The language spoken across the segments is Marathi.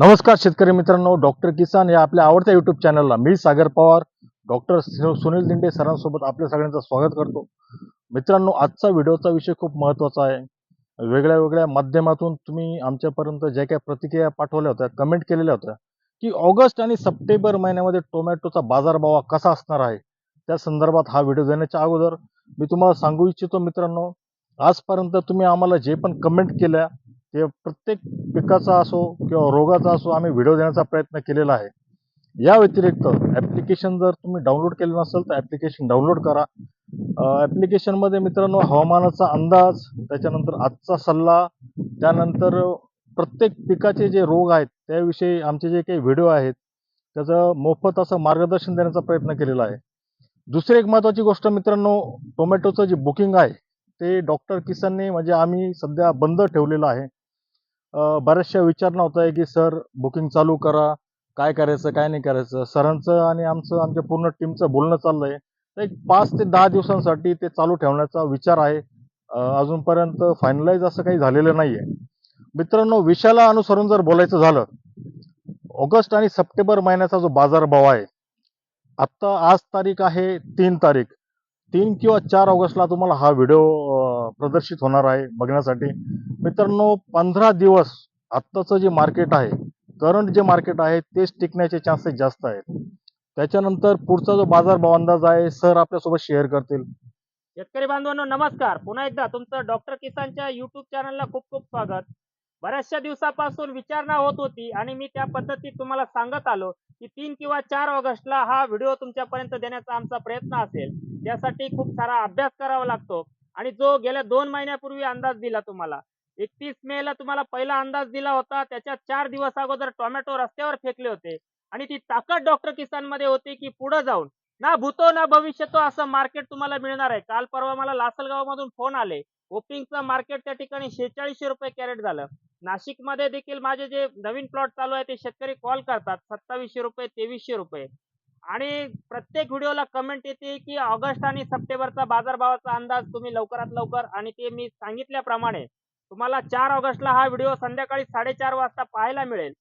नमस्कार शेतकरी मित्रांनो डॉक्टर किसान या आपल्या आवडत्या युट्यूब चॅनलला मी सागर पवार. डॉक्टर सुनील दिंडे सरांसोबत आपल्या सगळ्यांचं स्वागत करतो. मित्रांनो आजचा व्हिडिओचा विषय खूप महत्त्वाचा आहे. वेगळ्या वेगळ्या माध्यमातून तुम्ही आमच्यापर्यंत ज्या काही प्रतिक्रिया पाठवल्या होत्या कमेंट केलेल्या होत्या की ऑगस्ट आणि सप्टेंबर महिन्यामध्ये टोमॅटोचा बाजारभाव हा कसा असणार आहे त्या संदर्भात हा व्हिडिओ देण्याच्या अगोदर मी तुम्हाला सांगू इच्छितो मित्रांनो. आजपर्यंत तुम्ही आम्हाला जे पण कमेंट केल्या ते प्रत्येक पिकाचा असो किंवा रोगाचा असो आम्ही व्हिडिओ देण्याचा प्रयत्न केलेला आहे. या व्यतिरिक्त ॲप्लिकेशन जर तुम्ही डाउनलोड केलं नसेल तर ॲप्लिकेशन डाउनलोड करा. ॲप्लिकेशनमध्ये मित्रांनो हवामानाचा अंदाज त्याच्यानंतर आजचा सल्ला त्यानंतर प्रत्येक पिकाचे जे रोग आहेत त्याविषयी आमचे जे काही व्हिडिओ आहेत त्याचं मोफत असं मार्गदर्शन देण्याचा प्रयत्न केलेला आहे. दुसरी एक महत्त्वाची गोष्ट मित्रांनो टोमॅटोचं जे बुकिंग आहे ते डॉक्टर किसनने म्हणजे आम्ही सध्या बंद ठेवलेलं आहे. बऱ्याचशा विचारणा होत आहे की सर बुकिंग चालू करा. काय करायचं काय नाही करायचं? सरांचं आणि आमचं आमच्या पूर्ण टीमचं बोलणं चाललंय. तर एक पाच ते दहा दिवसांसाठी ते चालू ठेवण्याचा विचार आहे. अजूनपर्यंत फायनलाइज असं काही झालेलं नाहीये. मित्रांनो विषयाला अनुसरून जर बोलायचं झालं ऑगस्ट आणि सप्टेंबर महिन्याचा जो बाजारभाव आहे आत्ता आज तारीख आहे तीन तारीख. तीन किंवा चार ऑगस्टला तुम्हाला हा व्हिडिओ प्रदर्शित होणार आहे बघण्यासाठी. मित्रांनो पंधरा दिवस आत्ताचं जे मार्केट आहे करंट जे मार्केट आहे तेच टिकण्याचे चान्सेस जास्त आहेत. त्याच्यानंतर पुढचा जो बाजारभाव अंदाज आहे सर आपल्यासोबत शेअर करतील. शेतकरी बांधवांनो नमस्कार. पुन्हा एकदा तुमचं डॉक्टर किसानच्या युट्यूब चॅनलला खूप खूप स्वागत. बऱ्याचशा दिवसापासून विचारणा होत होती आणि मी त्या पद्धतीत तुम्हाला सांगत आलो की तीन किंवा चार ऑगस्टला हा व्हिडिओ तुमच्यापर्यंत देण्याचा आमचा प्रयत्न असेल. त्यासाठी खूप सारा अभ्यास करावा लागतो. आणि जो गेल्या दोन महिन्यापूर्वी अंदाज दिला तुम्हाला एकतीस मे ला तुम्हाला पहिला अंदाज दिला होता त्याच्या चार दिवस अगोदर टोमॅटो रस्त्यावर फेकले होते आणि ती ताकद डॉक्टर किसानमध्ये होती की पुढे जाऊन ना भूतो ना भविष्य तो असं मार्केट तुम्हाला मिळणार आहे. काल परवा मला लासलगाव मधून फोन आले ओपिंगचं मार्केट त्या ठिकाणी शेहेचाळीसशे रुपये कॅरेट झालं. नाशिकमध्ये देखील माझे जे नवीन प्लॉट चालू आहे ते शेतकरी कॉल करतात सत्तावीसशे रुपये तेवीसशे रुपये. आणि प्रत्येक व्हिडिओला कमेंट येते की ऑगस्ट आणि सप्टेंबरचा बाजारभावाचा अंदाज तुम्ही लवकरात लवकर आणि ते मी सांगितल्याप्रमाणे तुम्हाला चार ऑगस्टला हा व्हिडिओ संध्याकाळी साडेचार वाजता पाहायला मिळेल.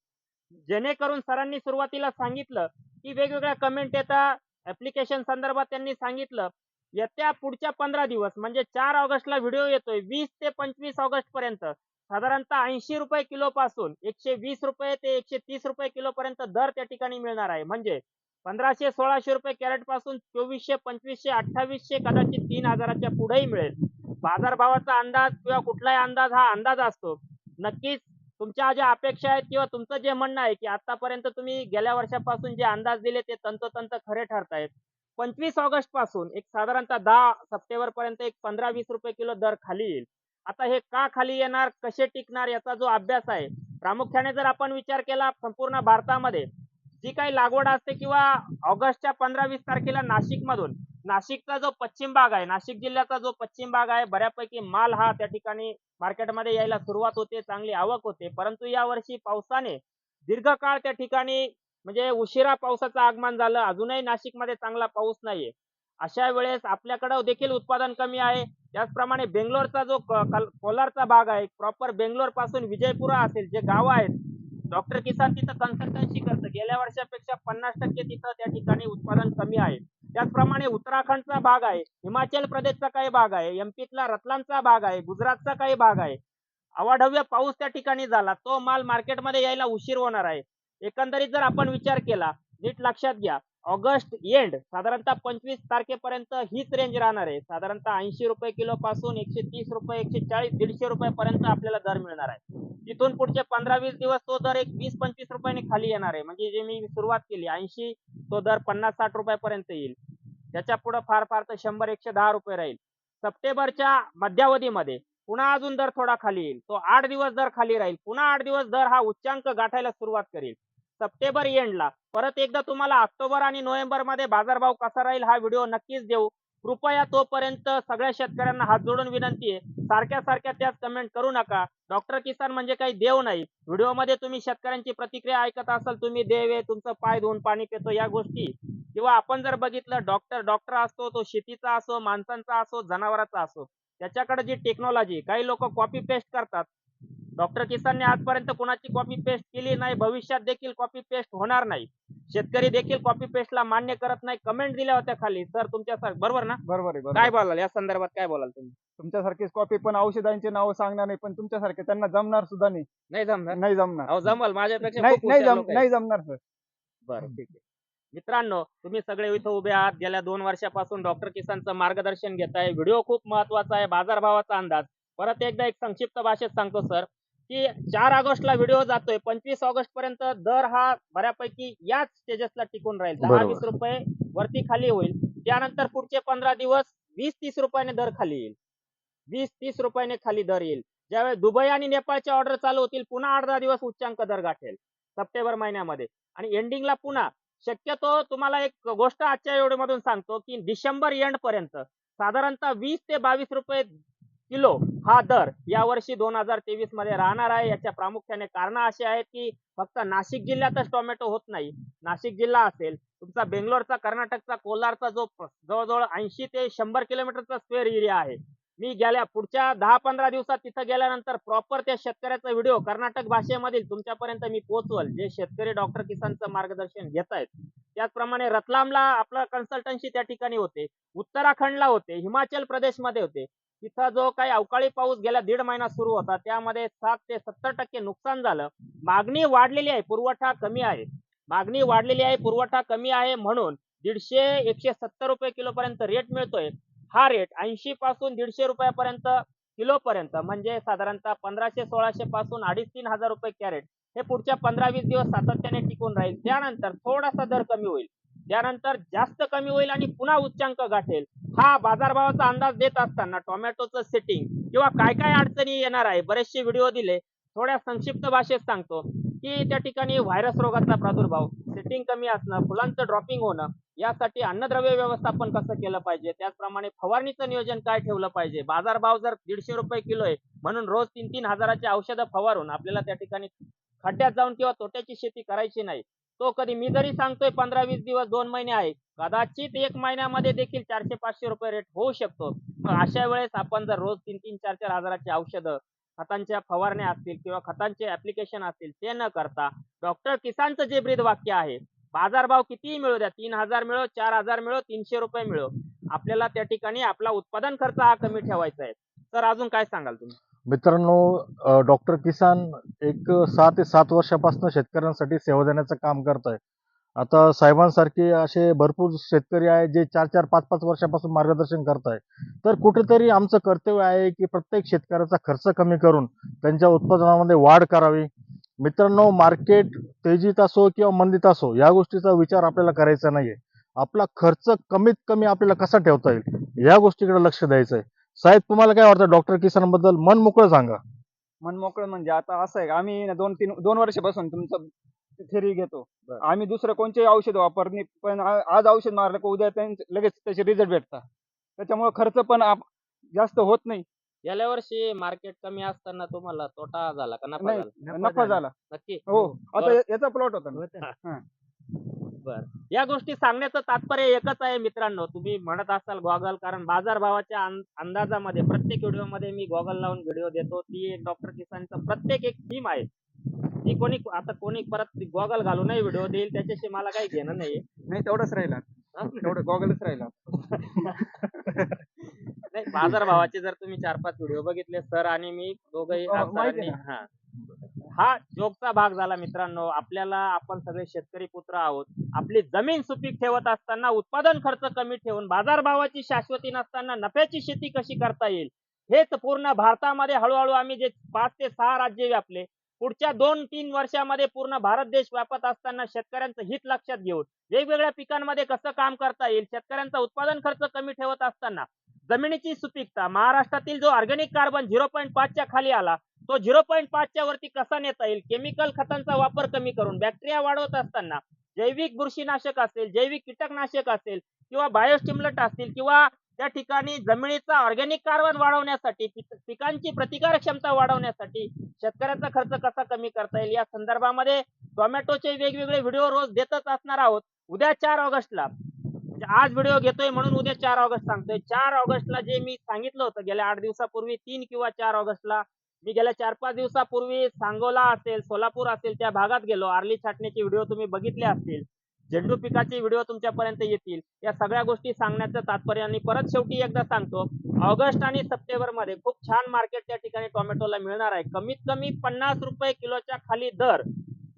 जेणेकरून सरांनी सुरुवातीला सांगितलं की वेगवेगळ्या कमेंट येतात ऍप्लिकेशन संदर्भात त्यांनी सांगितलं. येत्या पुढच्या पंधरा दिवस म्हणजे चार ऑगस्टला व्हिडिओ येतोय वीस ते पंचवीस ऑगस्ट पर्यंत साधारणतः ऐंशी रुपये किलो पासून एकशे वीस रुपये ते एकशे तीस रुपये किलो पर्यंत दर त्या ठिकाणी मिळणार आहे. म्हणजे पंधराशे सोळाशे रुपये कॅरेटपासून चोवीसशे पंचवीसशे अठ्ठावीसशे कदाचित तीन हजाराच्या पुढेही मिळेल. बाजारभावाचा अंदाज किंवा कुठलाही अंदाज हा अंदाज असतो. नक्कीच तुमच्या ज्या अपेक्षा आहेत किंवा तुमचं जे म्हणणं आहे की आतापर्यंत तुम्ही गेल्या वर्षापासून जे अंदाज दिले ते तंतोतंत खरे ठरतायत. पंचवीस ऑगस्टपासून एक साधारणतः दहा सप्टेंबर पर्यंत एक पंधरा वीस रुपये किलो दर खाली येईल. आता हे का खाली येणार कसे टिकणार याचा जो अभ्यास आहे प्रामुख्याने जर आपण विचार केला संपूर्ण भारतामध्ये जी काही लागवड असते किंवा ऑगस्टच्या पंधरा वीस तारखेला नाशिक मधून नाशिकचा जो पश्चिम भाग आहे नाशिक जिल्ह्याचा जो पश्चिम भाग आहे बऱ्यापैकी माल हा त्या ठिकाणी मार्केटमध्ये यायला सुरुवात होते चांगली आवक होते. परंतु यावर्षी पावसाने दीर्घकाळ त्या ठिकाणी म्हणजे उशिरा पावसाचं आगमन झालं. अजूनही नाशिकमध्ये चांगला पाऊस नाहीये. अशा वेळेस आपल्याकडं देखील उत्पादन कमी आहे. त्याचप्रमाणे बेंगलोरचा जो क- कल- कोलारचा भाग आहे प्रॉपर बेंगलोरपासून विजयपुरा असेल जे गाव आहेत डॉक्टर किसान तिथं कन्सल्टन्सी करतं. गेल्या वर्षापेक्षा पन्नास टक्के तिथं त्या ठिकाणी उत्पादन कमी आहे. त्याचप्रमाणे उत्तराखंडचा भाग आहे हिमाचल प्रदेशचा काही भाग आहे एमपीतला रतलामचा भाग आहे गुजरातचा काही भाग आहे. अवाढव्य पाऊस त्या ठिकाणी झाला तो माल मार्केटमध्ये यायला उशीर होणार आहे. एकंदरीत जर आपण विचार केला नीट लक्षात घ्या ऑगस्ट एंड साधारणतः पंचवीस तारखेपर्यंत हीच रेंज राहणार आहे. साधारणतः ऐंशी रुपये किलो पासून एकशे तीस रुपये एकशे चाळीस दीडशे रुपये पर्यंत आपल्याला दर मिळणार आहे. तिथून पुढचे पंधरा वीस दिवस तो दर एक वीस पंचवीस रुपयाने खाली येणार आहे. म्हणजे जे मी सुरुवात केली ऐंशी तो दर पन्नास साठ रुपयापर्यंत येईल. त्याच्या पुढे फार फार तर शंभर एकशे दहा रुपये राहील. सप्टेंबरच्या मध्यावधीमध्ये पुन्हा अजून दर थोडा खाली येईल. तो आठ दिवस दर खाली राहील. पुन्हा आठ दिवस दर हा उच्चांक गाठायला सुरुवात करेल. सप्टेंबर एंडला परत एकदा तुम्हाला ऑक्टोबर आणि नोव्हेंबरमध्ये बाजारभाव कसा राहील हा व्हिडिओ नक्कीच देऊ. कृपया तोपर्यंत सगळ्या शेतकऱ्यांना हात जोडून विनंती आहे. सारख्या सारख्या त्याच कमेंट करू नका. डॉक्टर किसान म्हणजे काही देव नाही. व्हिडिओमध्ये तुम्ही शेतकऱ्यांची प्रतिक्रिया ऐकत असाल तुम्ही देव आहे तुमचं पाय धुवून पाणी पितो या गोष्टी. किंवा आपण जर बघितलं डॉक्टर डॉक्टर असतो तो शेतीचा असो माणसांचा असो जनावरांचा असो. त्याच्याकडे जी टेक्नॉलॉजी काही लोक कॉपी पेस्ट करतात. डॉक्टर किसानने आजपर्यंत कोणाची कॉपी पेस्ट केली नाही भविष्यात देखील कॉपी पेस्ट होणार नाही. शेतकरी देखील कॉपी पेस्टला मान्य करत नाही कमेंट दिल्या होत्या खाली. सर तुमच्या बरोबर ना? बरोबर आहे काय बोलाल? या संदर्भात काय बोलाल तुम्ही? तुमच्यासारखीच कॉपी पण औषधांची नाव सांगणार नाही पण तुमच्यासारखे त्यांना जमणार सुद्धा नाही. नाही जमणार? नाही जमणार. अहो जमल. माझ्यापेक्षा नाही खूप नाही हुशार जम लोकं आहेत. नाही जमणार सर. बरं ठीक आहे. मित्रांनो तुम्ही सगळे इथं उभे आहात. गेल्या दोन वर्षापासून डॉक्टर किसानचं मार्गदर्शन घेताय. व्हिडिओ खूप महत्त्वाचा आहे बाजारभावाचा अंदाज. परत एकदा एक संक्षिप्त भाषेत सांगतो सर. की चार ऑगस्टला व्हिडिओ जातोय पंचवीस ऑगस्ट पर्यंत दर हा बऱ्यापैकी याच स्टेजेसला टिकून राहील. दहा. वीस रुपये वरती खाली होईल. त्यानंतर पुढचे पंधरा दिवस वीस तीस रुपयाने दर खाली येईल. वीस तीस रुपयाने खाली दर येईल. ज्यावेळेस दुबई आणि नेपाळच्या ऑर्डर चालू होतील पुन्हा आठ दहा दिवस उच्चांक दर गाठेल. सप्टेंबर महिन्यामध्ये. आणि एंडिंगला पुन्हा शक्यतो तुम्हाला एक गोष्ट आजच्या व्हिडिओ मधून सांगतो की डिसेंबर एंड पर्यंत साधारणतः वीस ते बावीस रुपये किलो हा दर यावर्षी दोन हजार तेवीसमध्ये राहणार आहे. याच्या प्रामुख्याने कारण अशी आहेत की फक्त नाशिक जिल्ह्यातच टोमॅटो होत नाही. नाशिक जिल्हा असेल तुमचा बेंगलोरचा कर्नाटकचा कोलारचा जो जवळजवळ ऐंशी ते शंभर किलोमीटरचा स्क्वेअर एरिया आहे. मी गेल्या पुढच्या दहा पंधरा दिवसात तिथं गेल्यानंतर प्रॉपर त्या शेतकऱ्याचा व्हिडिओ कर्नाटक भाषेमधील तुमच्यापर्यंत मी पोहोचवल. जे शेतकरी डॉक्टर किसानचं मार्गदर्शन घेत आहेत. त्याचप्रमाणे रतलामला आपलं कन्सल्टन्सी त्या ठिकाणी होते. उत्तराखंडला होते. हिमाचल प्रदेशमध्ये होते. तिथं जो काही अवकाळी पाऊस गेल्या दीड महिना सुरू होता त्यामध्ये सात ते सत्तर टक्के नुकसान झालं. मागणी वाढलेली आहे पुरवठा कमी आहे. मागणी वाढलेली आहे पुरवठा कमी आहे म्हणून दीडशे एकशे सत्तर रुपये किलो पर्यंत रेट मिळतोय. हा रेट ऐंशी पासून दीडशे रुपयापर्यंत किलो पर्यंत म्हणजे साधारणतः पंधराशे सोळाशे पासून अडीच तीन हजार रुपये कॅरेट. हे पुढच्या पंधरा वीस दिवस सातत्याने टिकून राहील. त्यानंतर थोडासा दर कमी होईल. त्यानंतर जास्त कमी होईल आणि पुन्हा उच्चांक गाठेल. हा बाजारभावाचा अंदाज देत असताना टोमॅटोचं सेटिंग किंवा काय काय अडचणी येणार आहे बरेचसे व्हिडिओ दिले. थोड्या संक्षिप्त भाषेत सांगतो की त्या ठिकाणी व्हायरस रोगाचा प्रादुर्भाव सेटिंग कमी असणं फुलांचं ड्रॉपिंग होणं यासाठी अन्नद्रव्य व्यवस्थापन कसं केलं पाहिजे त्याचप्रमाणे फवारणीचं नियोजन काय ठेवलं पाहिजे? बाजारभाव जर दीडशे रुपये किलो आहे म्हणून रोज तीन तीन हजाराची औषधं फवारून आपल्याला त्या ठिकाणी खड्ड्यात जाऊन किंवा तोट्याची शेती करायची नाही. तो कधी मी जरी सांगतोय पंधरा वीस दिवस दोन महिने आहे कदाचित एक महिन्यामध्ये देखील चारशे पाचशे रुपये रेट होऊ शकतो. अशा वेळेस आपण जर रोज तीन तीन चार चार हजाराची औषधं खतांच्या फवारण्या असतील किंवा खतांचे ऍप्लिकेशन असतील ते न करता डॉक्टर किसानचं जे ब्रीद वाक्य आहे बाजारभाव कितीही मिळू द्या तीन हजार मिळो चार हजार मिळो तीनशे रुपये मिळो. आपल्याला त्या ठिकाणी आपला उत्पादन खर्च हा कमी ठेवायचा आहे. तर अजून काय सांगाल तुम्ही? मित्रांनो डॉक्टर किसान एक सहा ते सात वर्षापासून शेतकऱ्यांसाठी सेवा देण्याचं काम करत आहे आता साहेबांसारखे असे भरपूर शेतकरी आहे जे चार चार पाच पाच वर्षापासून मार्गदर्शन करत आहे तर कुठेतरी आमचं कर्तव्य आहे की प्रत्येक शेतकऱ्याचा खर्च कमी करून त्यांच्या उत्पादनामध्ये वाढ करावी. मित्रांनो मार्केट तेजीत असो किंवा मंदीत असो या गोष्टीचा विचार आपल्याला करायचा नाही आपला खर्च कमीत कमी आपल्याला कसा ठेवता येईल या गोष्टीकडे लक्ष द्यायचं आहे साहेब तुम्हाला काय वाटतं डॉक्टर किसानबद्दल मन मोकळं सांगा. मन मोकळं म्हणजे आता असं आहे आम्ही ना दोन तीन दोन वर्षापासून तुमचं थेरी घेतो. बरं. आम्ही दुसरं कोणतेही औषध वापरणे पण आ- आज औषध मारलं का उद्या त्यांचे लगेच त्याचे रिझल्ट भेटतात. त्याच्यामुळे खर्च पण आप- जास्त होत नाही. गेल्या वर्षी मार्केट कमी असताना तुम्हाला तोटा झाला का? नफा नाही झाला. नफा झाला. नक्की. हो आता बरं. या- याचा प्लॉट होता. ना. बर. या गोष्टी सांगण्याचं तात्पर्य एकच आहे मित्रांनो. तुम्ही म्हणत असाल गॉगल कारण बाजारभावाच्या अंदाजामध्ये प्रत्येक व्हिडिओमध्ये मी गॉगल लावून व्हिडिओ देतो. ती एक डॉक्टर किसानचं प्रत्येक एक थीम आहे. ती कोणी आता कोणी परत गॉगल घालूनही व्हिडिओ देईल त्याच्याशी मला काही घेणं नाही नाही तेवढंच राहिला. तेवढं गॉगलच राहिला. नाही बाजारभावाचे जर तुम्ही चार पाच व्हिडिओ बघितले सर आणि मी दोघही हा जोगचा भाग झाला मित्रांनो. आपल्याला आपण सगळे शेतकरी पुत्र आहोत. आपली जमीन सुपीक ठेवत असताना उत्पादन खर्च कमी ठेवून बाजारभावाची शाश्वती नसताना नफ्याची शेती कशी करता येईल? हेच पूर्ण भारतामध्ये हळूहळू आम्ही जे पाच ते सहा राज्य व्यापले. पुढच्या दोन तीन वर्षामध्ये पूर्ण भारत देश व्यापत असताना शेतकऱ्यांचं हित लक्षात घेऊन वेगवेगळ्या पिकांमध्ये कसं काम करता येईल शेतकऱ्यांचा उत्पादन खर्च कमी ठेवत असताना जमिनीची सुपीकता महाराष्ट्रातील जो ऑर्गॅनिक कार्बन झिरो पॉईंट पाचच्या खाली आला तो झिरो पॉईंट पाचच्या वरती कसा नेता येईल? केमिकल खतांचा वापर कमी करून बॅक्टेरिया वाढवत असताना जैविक बुरशीनाशक असेल जैविक कीटकनाशक असेल किंवा बायोस्टिम्युलट असतील किंवा त्या ठिकाणी जमिनीचा ऑर्गॅनिक कार्बन वाढवण्यासाठी पिकांची प्रतिकार क्षमता वाढवण्यासाठी शेतकऱ्याचा खर्च कसा कमी करता येईल? या संदर्भामध्ये टोमॅटोचे वेगवेगळे व्हिडिओ रोज देतच असणार आहोत. उद्या चार ऑगस्टला. म्हणजे आज व्हिडिओ घेतोय म्हणून उद्या चार ऑगस्ट सांगतोय. चार ऑगस्टला जे मी सांगितलं होतं गेल्या आठ दिवसापूर्वी तीन किंवा चार ऑगस्टला मी गेल्या चार पाच दिवसापूर्वी सांगोला असेल सोलापूर असेल त्या भागात गेलो. आर्ली छाटणीचे व्हिडिओ तुम्ही बघितले असतील. झेंडू पिकाचे व्हिडिओ तुमच्यापर्यंत येतील. या सगळ्या गोष्टी सांगण्याचं तात्पर्य आणि परत शेवटी एकदा सांगतो ऑगस्ट आणि सप्टेंबरमध्ये खूप छान मार्केट त्या ठिकाणी टोमॅटोला मिळणार आहे. कमीत कमी पन्नास रुपये किलोच्या खाली दर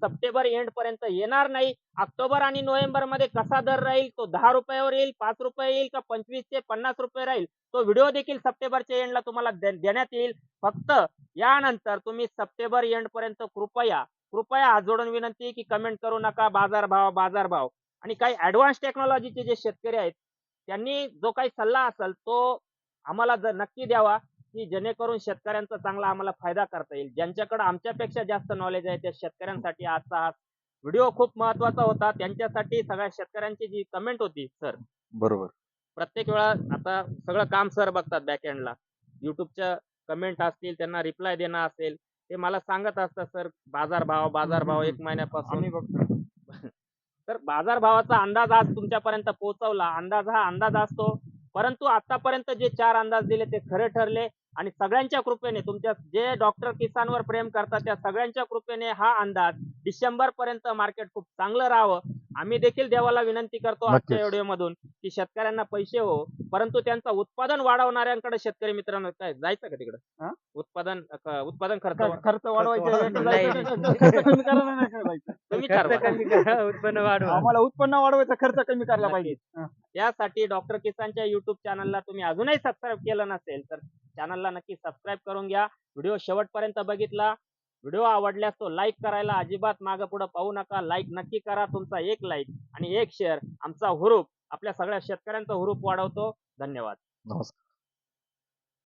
सप्टेंबर एंड पर्यंत येणार नाही. ऑक्टोबर आणि नोव्हेंबरमध्ये कसा दर राहील? तो दहा रुपयावर येईल पाच रुपये येईल का पंचवीस ते पन्नास रुपये राहील? तो व्हिडिओ देखील सप्टेंबरच्या एंडला तुम्हाला देण्यात येईल. फक्त यानंतर तुम्ही सप्टेंबर एंड पर्यंत कृपया कृपया हात जोडून विनंती की कमेंट करू नका. बाजार भाव बाजार भाव. आणि काही ऍडव्हान्स टेक्नॉलॉजीचे जे शेतकरी आहेत त्यांनी जो काही सल्ला असेल तो आम्हाला जर नक्की द्यावा. की जेणेकरून शेतकऱ्यांचा चांगला आम्हाला फायदा करता येईल. ज्यांच्याकडे आमच्यापेक्षा जास्त नॉलेज आहे त्या शेतकऱ्यांसाठी आजचा हा व्हिडिओ खूप महत्त्वाचा होता. त्यांच्यासाठी सगळ्या शेतकऱ्यांची जी कमेंट होती सर बरोबर. प्रत्येक वेळा आता सगळं काम सर बघतात बॅकएंडला युट्यूबच्या कमेंट असतील त्यांना रिप्लाय देणं असेल ते मला सांगत असतात सर बाजार भाव बाजार भाव एक महिन्यापासून. बघतो. तर बाजार भावाचा अंदाज आज तुमच्यापर्यंत पोहोचवला. अंदाज हा अंदाज असतो. परंतु आतापर्यंत जे चार अंदाज दिले ते खरे ठरले. आणि सगळ्यांच्या कृपेने तुमच्या जे डॉक्टर किसानवर प्रेम करतात त्या सगळ्यांच्या कृपेने हा अंदाज डिसेंबर पर्यंत मार्केट खूप चांगलं राहावं. आम्ही देखील देवाला विनंती करतो आजच्या. व्हिडिओ मधून की शेतकऱ्यांना पैसे हो परंतु त्यांचं उत्पादन वाढवणाऱ्यांकडे शेतकरी मित्रांनो काय जायचं का? तिकडं? उत्पादन उत्पादन खर्च खर्च- वाढवायचे कमी उत्पन्न वाढवा. आम्हाला उत्पन्न वाढवायचा खर्च कमी करायला पाहिजे. त्यासाठी डॉक्टर किसानच्या युट्यूब चॅनलला तुम्ही अजूनही सबस्क्राईब केलं नसेल तर चॅनलला नक्की सबस्क्राईब करून घ्या. व्हिडिओ शेवटपर्यंत बघितला. व्हिडिओ आवडल्यास तो लाईक करायला अजिबात मागं पुढे पाहू नका. लाईक नक्की करा. तुमचा एक लाईक आणि एक शेअर आमचा हुरूप आपल्या सगळ्या शेतकऱ्यांचा हुरूप वाढवतो. धन्यवाद. नमस्कार.